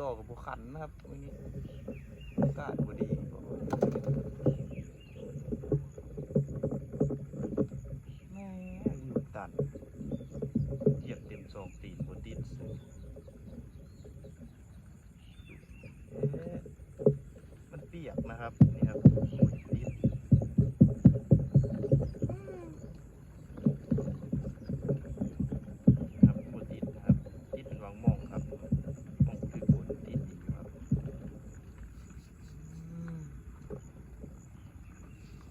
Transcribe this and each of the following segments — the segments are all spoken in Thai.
ต่อกับบุขันนะครับมื้อนี้อากาศบดีแม่อยู่ตันเหยียบเต็มสองตีนบนดินเอ๊ะมันเปียกนะครับ นี่ครับบนดินครับบนดินนะครับดินเป็นวังมองครับมองคือบนดินอยู่ครับอืม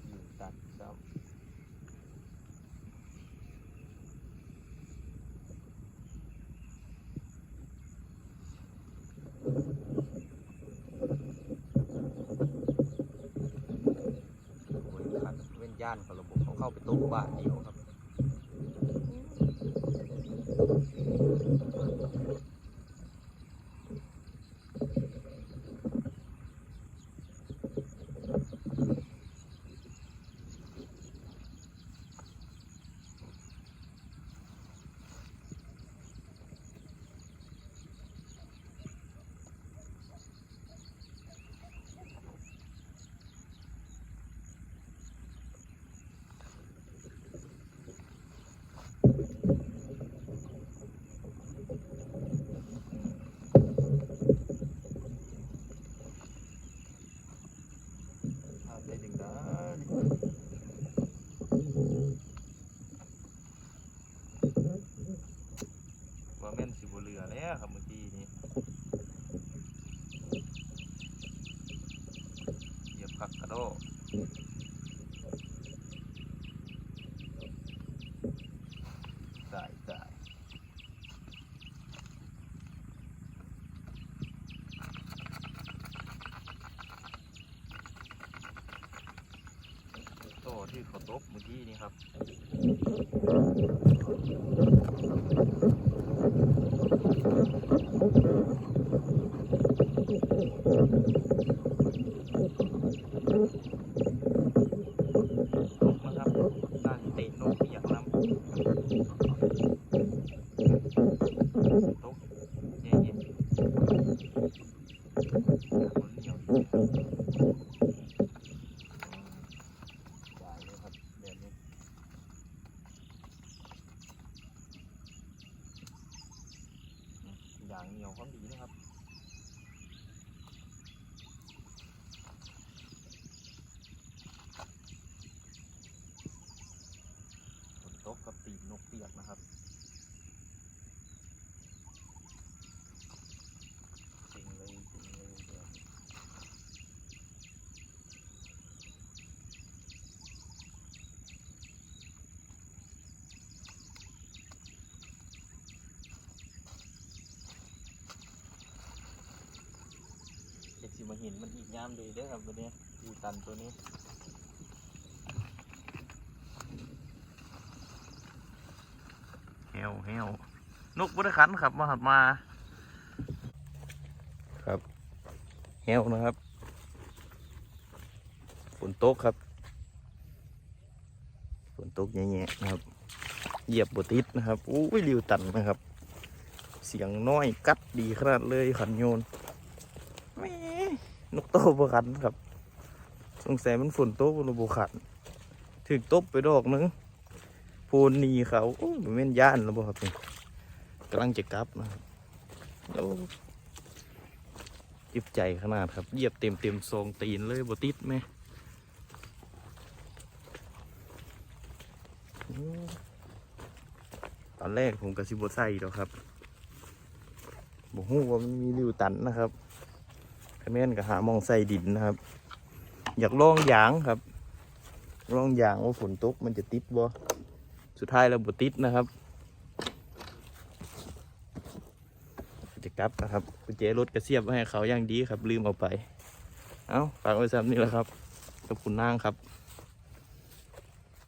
อยู่ตันซ้ บริคันเว้น ย่านกับระบบเขาเข้าไปตู้บ้านเดียวครับ ภาพได้ดึงได้ว่าแม่นสิบเรือแล้วครับเมื่อกี้นี้เหยียบผักกระโดดตายตายโตที่ เขาตกเมื่อกี้นี่ครับอกนะครับน่าจะเตะนกเปียกน้ำตกเย็นๆมันเหนียวอยู่ได้เลยครับแบบนี้อย่าง เหนียวความดีนะครับฝนตกกับตีนนกเปียกนะครับจริงเลยจริงเลยเดี๋ยวเด็กสิ มาเห็นมันอีกยามเลยเด้อครับวันนี้อยู่ตันตัวนี้เฮวเฮวนกบุตรขันครับมาหับมา ครับเฮวนะครับฝนตกครับฝนตกแง่ๆนะครับ เหยียบบติดนะครับอู้ยริวตันนะครับ เสียงน้อยกัดดีขนาดเลยขันโยนแหม่ นกโตบุขันครับ สงสัยมันฝนโตบนบุขันถึงตบไปดอกนึงพูนนีเขาโอ้ยมันเป็นย่านแล้วบ่ครับนี่กำลังจะกลับนะครับโอ้จิบใจขนาดครับเหยียบเต็มเต็มๆทรงตีนเลยบ่ติดไหมตอนแรกผมกระสิบใส่แล้วครับบอกฮู้ว่ามันมีริวตันนะครับ แนนก็หามองใส่ดินนะครับ อยากลองยางครับลองยางว่าฝนตกมันจะติดบ่สุดท้ายเราบุติดนะครับจะกลับนะครับกุญแจรถกระเสียบไว้ให้เขาอย่างดีครับลืมเอาไป เอาฝากไว้ซ้ำนี่แหละครับขอบคุณนางครับ